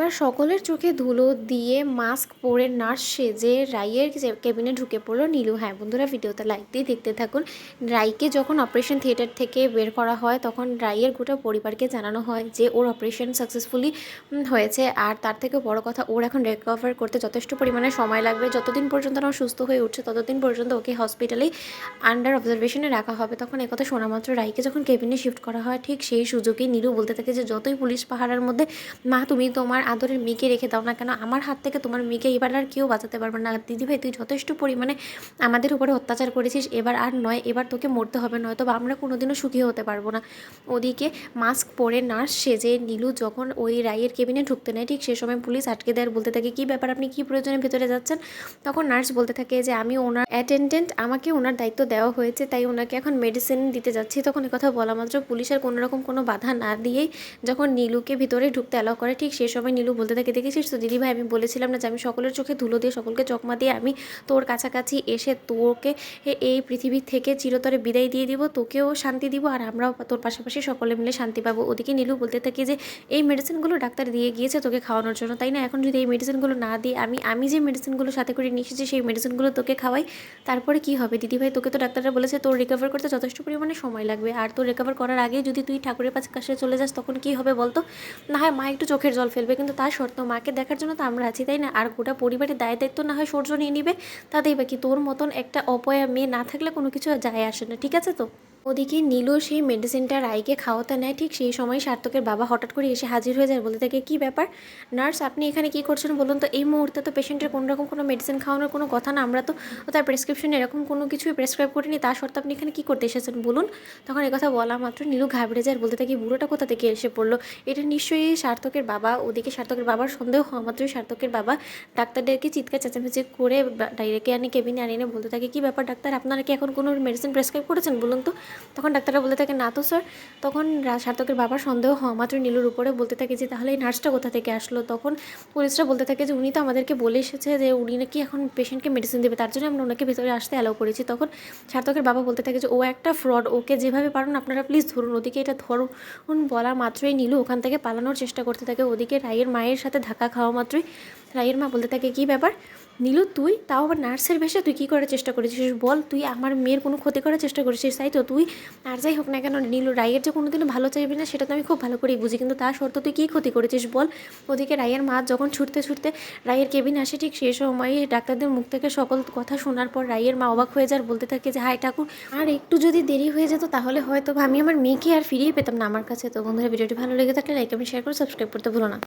এবার সকলের চোখে ধুলো দিয়ে মাস্ক পরে নার্স সেজে রাইয়ের কেবিনে ঢুকে পড়ল নীলু। হ্যাঁ বন্ধুরা ভিডিওতে লাইক দিয়ে দেখতে থাকুন। রাইকে যখন অপারেশন থিয়েটার থেকে বের করা হয়, তখন রাইয়ের গোটা পরিবারকে জানানো হয় যে, ওর অপারেশন সাকসেসফুলি হয়েছে। আর তার থেকে বড় কথা, ওর এখন রিকভার করতে যথেষ্ট পরিমাণে সময় লাগবে। যতদিন পর্যন্ত না সুস্থ হয়ে উঠছে, ততদিন পর্যন্ত ওকে হসপিটালেই আন্ডার অবজারভেশনে রাখা হবে। তখন একথা শোনা মাত্র রাইকে যখন কেবিনে শিফট করা হয়, ঠিক সেই সুযোগেই নীলু বলতে থাকে যে, যতই পুলিশ পাহাড়ের মধ্যে, মা, তুমি তোমার আদরের মেয়েকে রেখে দাও না কেন? আমার হাত থেকে তোমার মেয়েকে এবার আর কেউ বাঁচাতে পারবে না। দিদিভাই তুই যথেষ্ট পরিমাণে আমাদের উপরে অত্যাচার করেছিস, এবার আর নয়, এবার তোকে মরতে হবে নয়তো আমরা কোনোদিনও সুখী হতে পারব না। ওদিকে মাস্ক পরে নার্স সেজে নীলু যখন ওই রায়ের কেবিনে ঢুকতে নেয়, ঠিক সে সময় পুলিশ আটকে দেয় বলতে থাকে, কী ব্যাপার, আপনি কী প্রয়োজনে ভেতরে যাচ্ছেন? তখন নার্স বলতে থাকে যে, আমি ওনার অ্যাটেন্ডেন্ট আমাকে ওনার দায়িত্ব দেওয়া হয়েছে, তাই ওনাকে এখন মেডিসিন দিতে যাচ্ছি। তখন কথা বলা মাত্র পুলিশের কোনো রকম কোনো বাধা না দিয়েই যখন নীলুকে ভিতরে ঢুকতে অ্যালাউ করে, ঠিক সে সময় নীলু বলতে থাকে, দেখেছিস তো দিদিভাই, আমি বলেছিলাম না যে আমি সকলের চোখে ধুলো দিয়ে, সকলকে চকমা দিয়ে আমি তোর কাছাকাছি এসে তোকে এই পৃথিবী থেকে চিরতরে বিদায় দিয়ে দিব, তোকেও শান্তি দিব, আর আমরাও তোর পাশাপাশি সকলে মিলে শান্তি পাবো। ওদিকে নীলু বলতে থাকি যে, এই মেডিসিনগুলো ডাক্তার দিয়ে গিয়েছে তোকে খাওয়ানোর জন্য, তাই না? এখন যদি এই মেডিসিনগুলো না দিয়ে আমি আমি যে মেডিসিনগুলো সাথে করে নিয়ে এসেছি, সেই মেডিসিনগুলো তোকে খাওয়াই, তারপরে কি হবে? দিদিভাই, তোকে তো ডাক্তাররা বলেছে তোর রিকভার করতে যথেষ্ট পরিমাণে সময় লাগবে, আর তোর রিকভার করার আগে যদি তুই ঠাকুরের কাছে চলে যাস, তখন কি হবে বলতো? না হয় মা একটু চোখের জল ফেলবে কিন্তু তা সত্ত্বেও মাকে দেখার জন্য তো আমরা আছি, তাই না? আর গোটা পরিবারের দায় দায়িত্ব না হয় সূর্য নিয়ে নিবে। তাতেই বাকি তোর মতন একটা অপয়া মেয়ে না থাকলে কোনো কিছু যায় আসে না, ঠিক আছে তো? ওদিকে নীলু সেই মেডিসিনটা রাইকে খাওয়াতে নেয়, ঠিক সেই সময় সার্থকের বাবা হঠাৎ করে এসে হাজির হয়ে যায় বলতে থাকে, কী ব্যাপার? নার্স, আপনি এখানে কী করছেন বলুন তো? এই মুহূর্তে তো পেশেন্টের কোনো রকম কোনো মেডিসিন খাওয়ানোর কোনো কথা না, আমরা তো তার প্রেসক্রিপশনে এরকম কোনো কিছুই প্রেসক্রাইব করিনি, তা সত্ত্বেও আপনি এখানে কী করতে এসেছেন বলুন? তখন কথা বলা মাত্র নীলু ঘাবড়ে যায় বলতে থাকে, বুড়োটা কোথা থেকে এসে পড়ল? এটা নিশ্চয়ই সার্থকের বাবা, ওদিকে সার্থকের বাবার সন্দেহ হওয়া মাত্রই সার্থকের বাবা ডাক্তারদেরকে চিৎকার চেঁচামেচি করে ডাইরেক্টে আনি, কেবিনে আনিয়ে বলতে থাকে, কী ব্যাপার ডাক্তার, আপনারা কি এখন কোনো মেডিসিন প্রেসক্রাইব করেছেন বলুন তো? তখন ডাক্তাররা বলতে থাকে, না তো স্যার তখন সার্থকের বাবার সন্দেহ হওয়া মাত্র নীলুর উপরে বলতে থাকে যে, তাহলে এই নার্সটা কোথা থেকে আসলো? তখন পুলিশরা বলতে থাকে যে, উনি তো আমাদেরকে বলে এসেছে যে, উনি নাকি এখন পেশেন্টকে মেডিসিন দেবে, তার জন্য আমরা ওনাকে ভেতরে আসতে অ্যালাউ করেছি। তখন সার্থকের বাবা বলতে থাকে যে, ও একটা ফ্রড ওকে যেভাবে পারেন আপনারা প্লিজ ধরুন, ওদিকে এটা ধরুন বলা মাত্রই নীলু ওখান থেকে পালানোর চেষ্টা করতে থাকে। ওদিকে রায়ের মায়ের সাথে ধাক্কা খাওয়া মাত্রই রায়ের মা বলতে থাকে, কী ব্যাপার? নীলু, তুই? তাও আবার নার্সের বেশে তুই কী করার চেষ্টা করেছিস? বল, তুই আমার মেয়ের কোনো ক্ষতি করার চেষ্টা করেছিস? তাই তো? তুই আর যাই হোক না কেন, নীলু রায়ের যে কোনোদিনও ভালো চাইবি না, সেটা তো আমি খুব ভালো করেই বুঝি। কিন্তু তার শর্ত তুই কী ক্ষতি করেছিস বল? ওদিকে রায়ের মা যখন ছুটতে ছুটতে রায়ের কেবিন আসে, ঠিক সেই সময় ডাক্তারদের মুখ থেকে সকল কথা শোনার পর রায়ের মা অবাক হয়ে যার বলতে থাকে যে হাই ঠাকুর, আর একটু যদি দেরি হয়ে যেত তাহলে হয়তো আমি আমার মেয়েকে আর ফিরিয়ে পেতাম না আমার কাছে। তো বন্ধুরা, ভিডিওটি ভালো লেগে থাকলে লাইক আমি শেয়ার করে সাবস্ক্রাইব করতে ভুলো না।